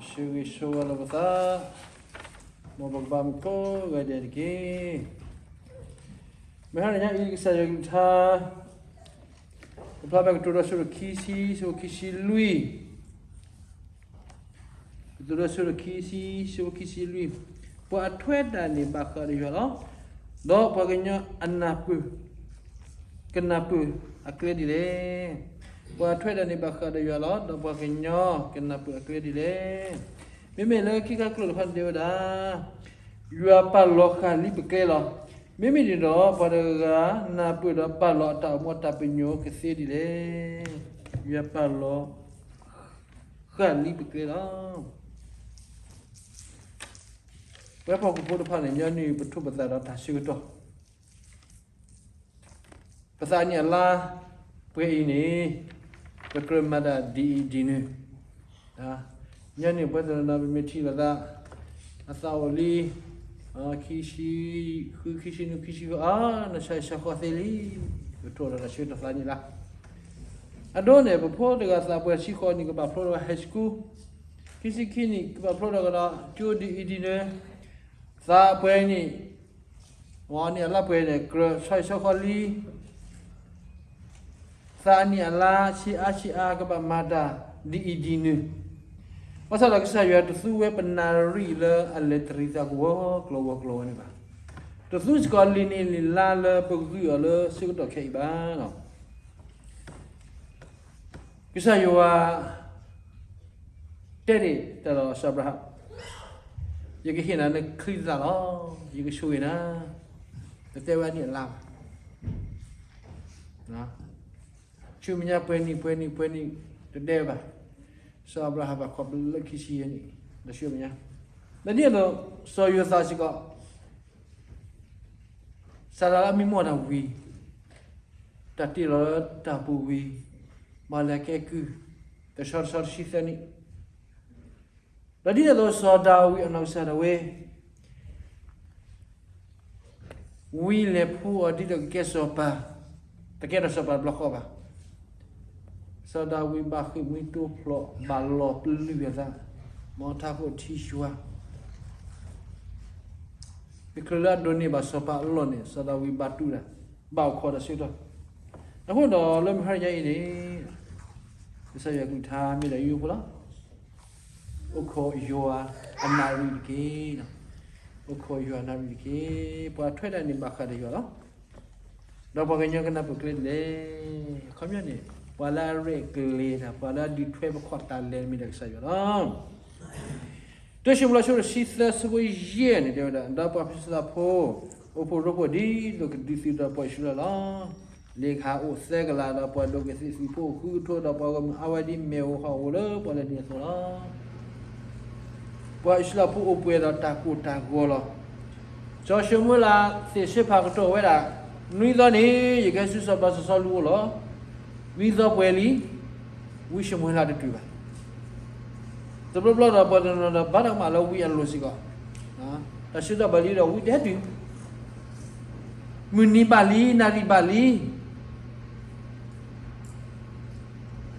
Shugi shuwa la bata. Mo bagbam ko ga de ki. Me ha nya i sa yo tha. Pla ba to ra su kisi so kisi lui. To ra su kisi so kisi lui. Po a thwe da ni ba kha ri yo lo. Do po ga nya anna pu. Kena pu akle di le. Po a thwe da ni ba kha ri yo lo. Do po ga nya kena pu akle di le. မေမေလည်းခိကကလဖန်ဒေဝဒာယူအပလောခလိပကဲလောမေမေဒီတော့ဘာဒကနာပွတော့ပလောတာမောတာပညိုကစီဒီလေယူအပလောခလိပကဲလောဘယ်ဖို့ကဘုဒ္ဓဖန်နေညနေပထုပဒရာတာရှိတော့ပစာညလာပွေးနေပကရမဒါဒီဒီနေအာညနေ ပတ်တယ်နာမီထီလာတာအသာဝလီအာခီရှိခူခီရှိနခီရှိအာနရှာရှာခေါ်သေးလီတို့ရရှိတော့လာနီလာအဒိုနေဘဖို့တကစားပွဲရှိခေါ်နီကဘာဖလိုဟက်စကူခီစီခီနီကဘာဖလိုက တော့ကျိုဒီအီဒီနေစာပွဲနီဝါနီအလာပွဲနေကရရှာရှာခေါ်လီစာနီအလာရှိအရှိအာကဘာမာဒါဒီအီဒီနေ Masa lagi saya tu su we penari le ale terisa ko klo klo ni ba. Tu su sekali ni ni la le pegu le su to kai ba no. Kisa yo wa teri ta lo sabra. Ye ke hina ne kri za lo, ye ke shui na. Te te wa ni la. Na. Chu mi nya pwe ni pwe ni pwe ni te de ba. ဆောဘရာဘာကဘလခိရှိယနီဒရှိမညာဒါဒီတော့ဆောယသာရှိကဆရာလာမီမောနာဝီတတိရတပူဝီမလကေကူတရှောရှောရှိသနီဒါ ဒီတော့ဆောဒါဝီအနောက်ဆရာဝေဝီလေဖူအဒီတော့ကေဆောပါတကယ်တော့ဆောပါဘလခောပါ sada wi ba khi mi to plo ba lo plu ya da mo ta ko thi shwa pikla do ni ba so pa lo ni sada wi ba tu la ba kho da shi do na ho do lo mi ha ya yi ni sa ya ku tha mi la yu pla o kho yo a anari ke na o kho yo anari ke pa thwe da ni ba kha de yo lo do ba ga nya ka na pu kle le kham ya ni ပလာရဲကလေးတာပလာဒီထွဲဘခွတ်တာလဲမိတဲ့ဆိုင်ရောတရှိမလို့ရှိစီသစဝေးရဲနေတယ်ဒါဒါပါဖစ်လာဖို့အဖို့ရဖို့ဒီလိုဒီစီတော့ပေါ်ရှိလာလေခါအိုဆဲကလာတော့ပေါ်တော့ကစီစီဖို့ခုထိုးတော့ပေါ်ကအဝဒီမေဟောလို့ပေါ်လည်းနေဆိုတော့ပေါ်ရှိလာဖို့အပွေတော့တာကိုတာကိုလောကျော်ရှမလာစေရှိဖာကတော့ဝဲတာနွီတော့နေရကဆူစပါဆဆလူလော ဝီဇောပွဲလီဝီရှမွေလာတူပါတဘဘလာဘာဒနာဘာဒမလာဝီအလိုစီကနော်တရှိတော့ဘလီတော့ဝီတဲ့တူမူနီပါလီနာရီပါလီ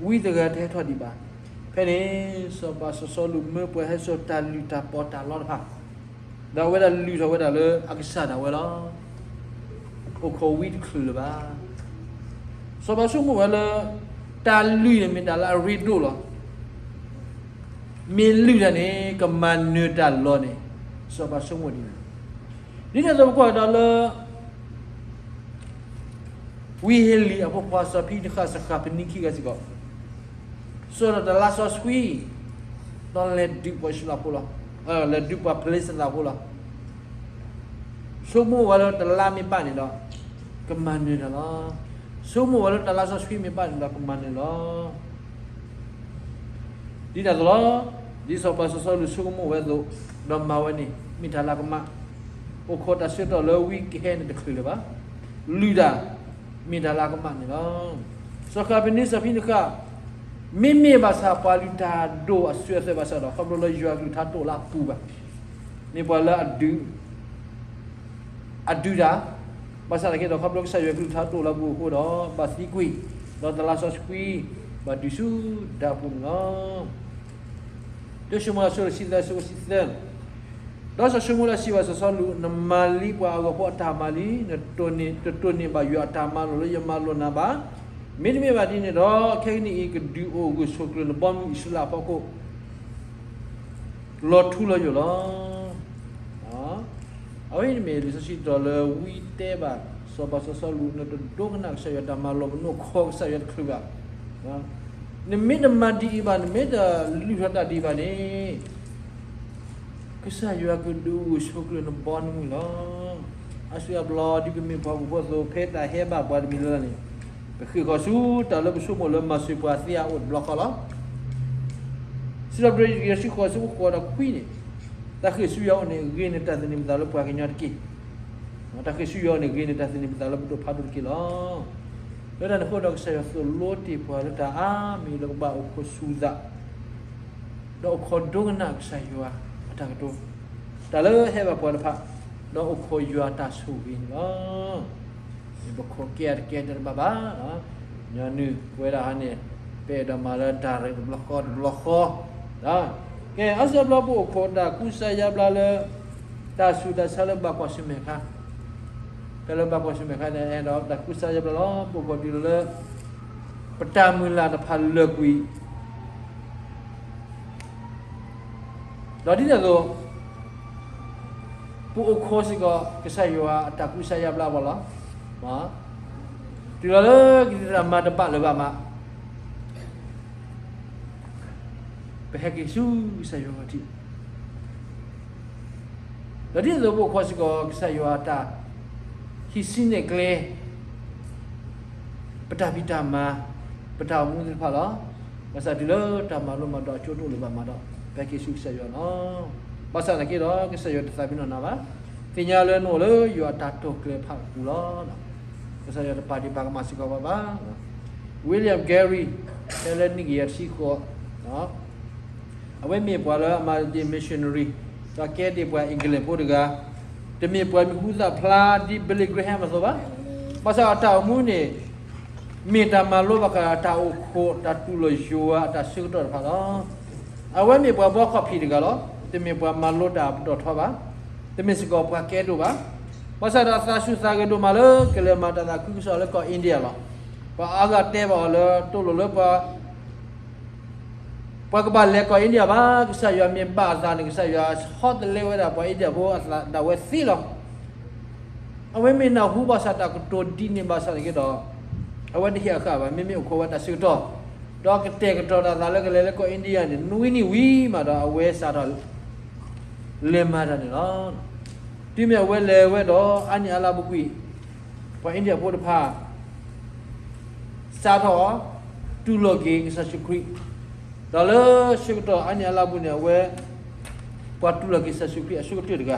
ဝီတကတဲ့ထွက်ဒီပါဖဲနေစောပါစောစောလူမေပွဲဟဲစောတာလူတာပေါ်တာလောပါဒါဝဲတာလူတော့ဝဲတာလေအက္ကစားတာဝဲလားโอโควิดคือละ so ba su mu wala ta lui ne min da la ri do lo min lui da ne ka man ne da lo ne so ba su mu ni ni da so ko da la we heli apo pa sa pi ni kha sa kha pe ni ki ga si ko so da la so squi don't let deep wash la pula uh, let deep pa place la pula so mu wala da la mi pa ni do ka man ne da la sumo wala tala sa swi mi pa nda pemane lo di da lo di so pa so so lu sumo we do do ma we ni mi tala ka ma o kho ta se do lo wi ke ne de khlu ba lu da mi tala ka ma ni lo so ka bi ni sa phi ni ka mi mi ba sa pa lu ta do a swe se ba sa do ka lo yo lu ta to la pu ba ni pa la adu adu da pasal ke dokap lok saya belum satu lagu ko do pasti kui do telah sos kui badisu da punga do semua sur sila sur sila do so semula siwa so solu namali wa go po tamali ne toni to toni ba yu atamalo lo yamalo na ba mi mi ba dini do ke ni i ke du o go so klo bom isla pa ko lo thu lo yo lo ha awai ni me li so si do le wi te ba so ba so so lu na do do na sa ya ta ma lo no ko sa ya klu ba ha နမိတမတိဘာနမိတလူရတာဒီဘာနေကစားရကဒူရှိုကလနဘောနမူလာအဆွေဘလာဒီကမေဘောဘောဆိုဖေတာဟေဘာဘာမီလာနေဘခိကဆူတလဘဆူမလမဆွေပွားစီယာဥဘလခလာစီရဘရီ ရရှိခေါ်ဆူခေါ်တော့ခွီးနေတခိဆူယောနေဂင်းတတ်နေမတလပွားကညတ်ကီတခိဆူယောနေဂင်းတတ်နေမတလဘတော့ဖာဒုကီလာ Lada na hodok saya so loti po lada ami lo ba o ko suza. Do ko dong na saya wa ata ko. Ta le he ba po la pha. Do o ko yua ta su bin lo. Ni ba ko kia kia der ba ba. Nya nu we da ha ne. Pe da ma la da re blo ko blo ko. Da. Ke asa blo po ko da ku sa ya bla le. Ta su da sa le ba ko si me kha. kalau bapa semua kan eh dah dah kusah je belum buat di le pertama lah dah pal legui dah di dah tu pu ukho si ko kisah yo tak kusah ya bla bla ma di le kita ma depan le ba ma Behagi su kisah yo ti. Jadi tu bu kho si ko kisah yo ta ဟိစိနေကလေပတာပိတာမာပတာမှုသဖလာမစဒီလောတမလုံးမတော့ချို့တို့လိုပါမ တော့ဘက်ကိစုဆက်ရောနော်ဘာသာကေတော့ကဆက်ရောတသဘိနောနာပါတင်ညာလဲနိုလေယောတာတော့ကလေဖတ်ဘူးလောနော်ကဆက်ရောပါတီပါကမစီကောပါပါဝီလျံဂယ်ရီတယ်လနီဂီယာစီခေါ်နော် အဝဲမြေပွာလာအမာဒီမစ်ရှင်နရီတော့ကဲဒီပွာအင်္ဂလိပ်ပို့တကားတမင်ပွားမခုသာဖလာဒီဘလီဂရဟမ်ဆိုပါပါစာတာမှုနေမေတ္တာမလောဘကတာအိုခိုတတူလယိုအတာဆုတော်ဖာတော့အဝဲမြေပွားဘောခဖီတကလောတမင်ပွားမလောတာတော့ထောပါတမင်စကောပွားကဲတော့ပါပါစာတာသာရှုစာကတို့မလောကလေမတာကုဆောလကောအိန္ဒိယလောပါအာဂတဲပါလောတိုလိုလောပါ ပကဘာလေကိုအိန္ဒိယဘာကဆာယမြေဘာဇာနေကဆာယဟော့တလေဝဒါပေါ်အိန္ဒိယဘောအစလာဒါဝဲစီလောအဝဲမင်းနာဟူဘာစာတာကတိုဒီနေဘာစာကေတော့အဝဲတည်းအခါပါမိမိခေါ်ဝတာစီတော့တော့ကတဲ့ကတော့ဒါလည်းကလည်းကိုအိန္ဒိယနေနူဝီနီဝီမှာတော့အဝဲစာတော့လေမာတာနေတော့ဒီမြဝဲလေဝဲတော့အညာလာဘကွီပေါ်အိန္ဒိယဘောတဖာစာတော့တူလော့ဂေကဆာရှိခရီ Dala syukur ani ala punya we patu lagi sasuki syukur tu juga.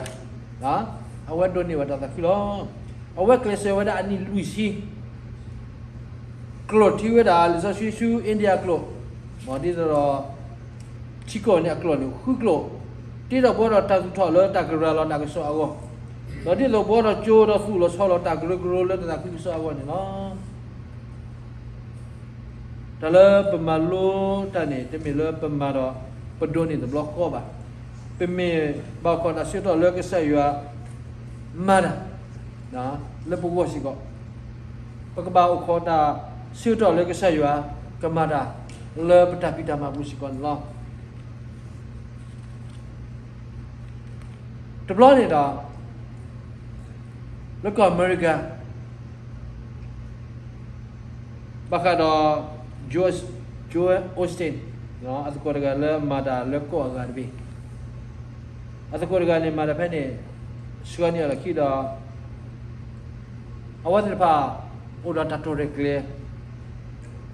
Ha? Awa doni wada ta kilo. Awa klese wada ani luisi. Klo ti wada lisa shu shu India klo. Mo di ro chiko ni klo ni khu klo. Ti ro bo ro ta su tho lo ta gra lo na ko so ago. Lo di lo bo ro jo ro fu lo so lo ta gro gro lo ta ku so ago ni no. တလ ပမလိုတနေတမီလပမတော့ပဒိုနေတဘလော့ကောပါပမေဘောကောနာရှိတော့လောကဆက်ရွာမာနာနော်လပဝရှိကောပကဘာခေါ်တာရှိတော့လောကဆက်ရွာကမာတာလေပတပိတမဘူးရှိကောလောတဘလော့နေတော့လောကအမေရိကန်ဘခါတော့ Joe Joe Austin no at ko daga la mada le ko ga bi at ko daga ne mada fa ne shwani ala ki da awad pa oda ta to re kle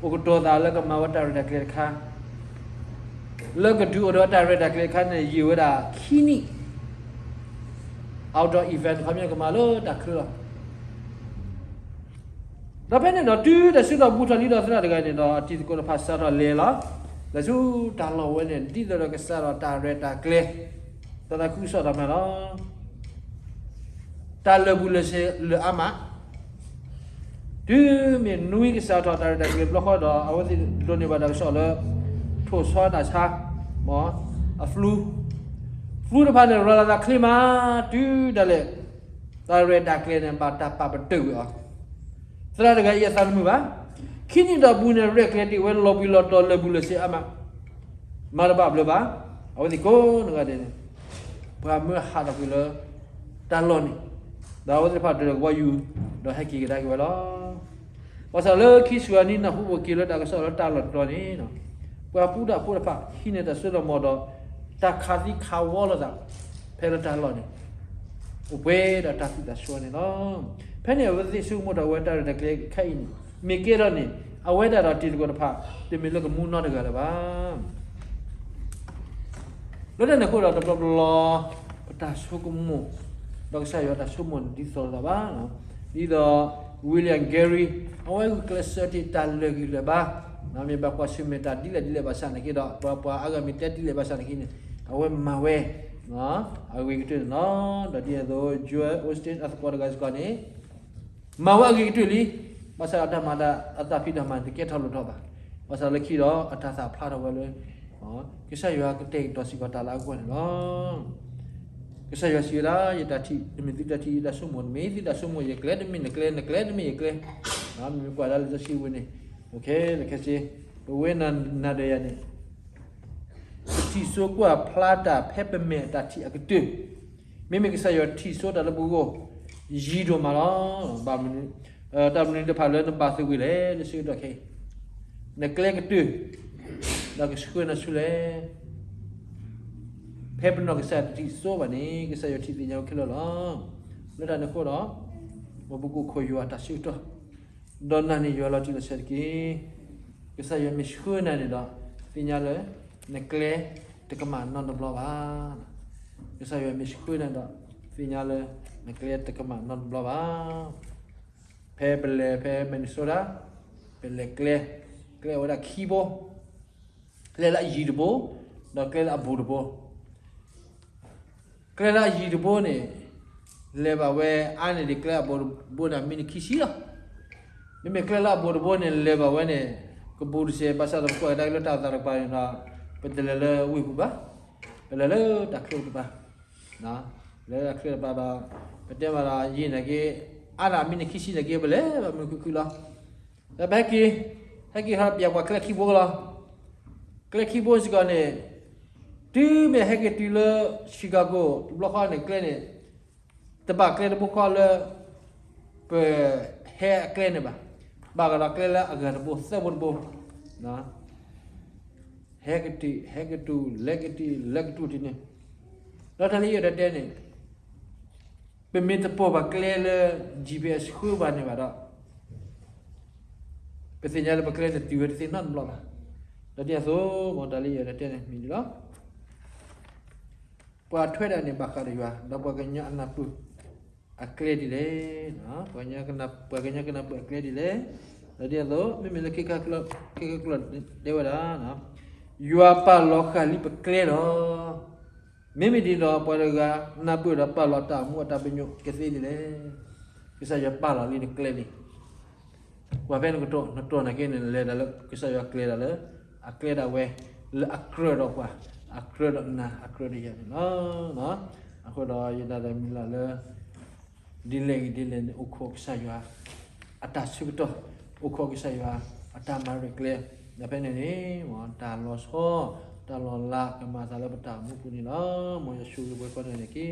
o ko to da la ka ma wa ta re kle kha la ka du oda ta re da kle kha ne yi wa da kini outdoor event ခမ်းမြကမလို့တာခရ ဒါပဲနဲ့တော့တူးတဲ့ဆုတော့ဘူထလီတော့စနာတကယ်နေတော့အတီကိုဖတ်စားတော့လေလားလက်စုတာလောဝဲနဲ့တိတော့ကစားတော့တာရတာကလေတဒါခုဆော့တာမလားတာလဘူးလေစေလအမတူးမနွေးကစားတော့တာရတာကလေဘလခေါ်တော့အဝစီလိုနေပါတော့ဆော့လို့ထိုးဆော့တာချာမော a flu flu တဖာနဲ့ရလာတာခလီမာတူတယ်လေဒါရတာကလေးနဲ့ပါတာပါပတူအောင် စရာတကရဲ့ဆန်မှုပါခိနိတော့ဘူးနဲ့ရက်ကလေးတီဝဲလော်ဘီလော်တော်လေဘူးလေစီအမမာရပါဘလပါအဝဒီကိုငါတဲ့ဘာမဟာတော့ဘလတာလော်နီဒါဝဒီဖတ်တယ်ဝါယူတော့ဟက်ကီကဒါကဝလာဘာသာလေခိဆွာနီနဟူဝကီလတာကဆောတာလော်တော်နီနော်ပွာပူတာပူတာဖဟိနေတာဆွေတော်မော်တော့တာခါဒီခါဝေါ်လာတာဖဲရတာလော်နီဥပေတာတာစီတာဆွနေနော် ဖဲနေဝဒီဆုမတော်ဝဲတာတဲ့ကလေးခိုင်မေကေရနေအဝဲတာတော့တီကောတဖတေမီလကမူနော်တကလည်းပါလောတဲ့နခုတော့တော်တော်လောတာဆုကမူတော့ဆက်ရတာဆုမွန်ဒီစောလာပါနော်ဒီတော့ William Gary အဝဲကလစတီတန်လေကြီးလေပါနာ မည်ဘာကွာရှိမတာဒီလေဒီလေပါဆန်နေတော့ပွားပွားအဂမီတက်ဒီလေပါဆန်နေအဝဲမဝဲနော်အဝဲကတဲ့နော်တတိယတော့ကျွဲ Austin အသပေါ်ဂိုင်းကနေမဝဲကတဲ့လီမဆာတမတာအတဖိတမန်တကက်ထောက်လို့တော့ပါမဆာလက်ခီတော့အထသာဖလာတော့ဝဲလို့နော်ကိစ္စရွာကတဲ့တော့စီကတာလာကွန်းနော် Kesa ya sira ya tati demi ti tati da sumo me ti da sumo ye kle demi ne kle ne kle demi ye kle na mi kwa dal da si wini okay le kesi bo we na na de ya ne ti so kwa plata peppermint tati akatu me me kesa ya ti so da la bu go yi do ma la ba mi eh ta mi de pha le ba su wi le le si do ke ne kle ka tu da ke sku na su le ဖဲပနောကစားတီဆိုပါနေကစားရတီတင်ရောက်ခလို့လားလက်တာနခေါ်တော့ဘဘကုခွေရတာရှိတော့ဒေါ်နာနေရလာတီလဆက်ကီကစားရမရှိနာနေတော့တင်ရလေနကလေတကမနန်ဒဘလပါကစားရမရှိနာတော့တင်ရလေနကလေတကမနန်ဘလပါဖဲပလေဖဲမနီဆိုရာပလေကလေကလေဝရခီဘိုလေလာရီဒဘိုတော့ကလေအဘူ ဒဘိုကလလာရီတဘောနေလေဘဝဲအာနေဒီကလဘောဘောနာမီနီခီရှိလားမိမကလလာဘောဘောနေလေဘဝဲနေကဘူရစေပါစာတော့ကိုတိုင်းလတာတာပါရင်တော့ပဒလလဝိဘူပါပလလတခလုပါနော် လေခလုပါပါပတဲမလာရင်းနေကေအာနာမီနီခီရှိနေကေဘလေမကူကူလားဒါဘက်ကီဟက်ကီဟာပြကွာကလခီဘောလားကလခီဘောစကနေ ti me heke ti le chicago block ha ne kle ne te ba kle bu ko le pe he kle ne ba ba ga kle la aga bu se bu bu na heke ti heke tu leg ti leg tu ti ne la ta li ya de ne pe me te po ba kle le gps khu ba ne ba da pe señal ba kle ne ti wer ti nan blo ba da dia so mo da li ya de ne mi lo ပွာထွဲ့တဲ့နေဘာခရရွာတော့ပွာကညာအနာပုအကလေဒီလေနော်ပွာညာကနာပွာကညာကနာပုအကလေဒီလေဒါဒီတော့မိမိလကိကကလကိကကလဒေဝရာနော်ရွာပါလောခလိပကလေတော့ မိမိဒီတော့ပွာကနာပုတော့ပါလောတာမူတာပညုကစီဒီလေကိစ္စရပါလာလိနေကလေနေဝါဘဲနကတော့နတော့နကေနေလေဒါလကိစ္စရကလေဒါလေအကလေဒါဝဲအကရတော့ကွာ accurate na accurate ya no no ako do yida da mila le delay delay ukho sa ya ata su to ukho sa ya ata ma rekle da pe ne ni mo ta lo so ta lo la ka ma sa le ta mu pu ni no mo ya shu bo ko ne ki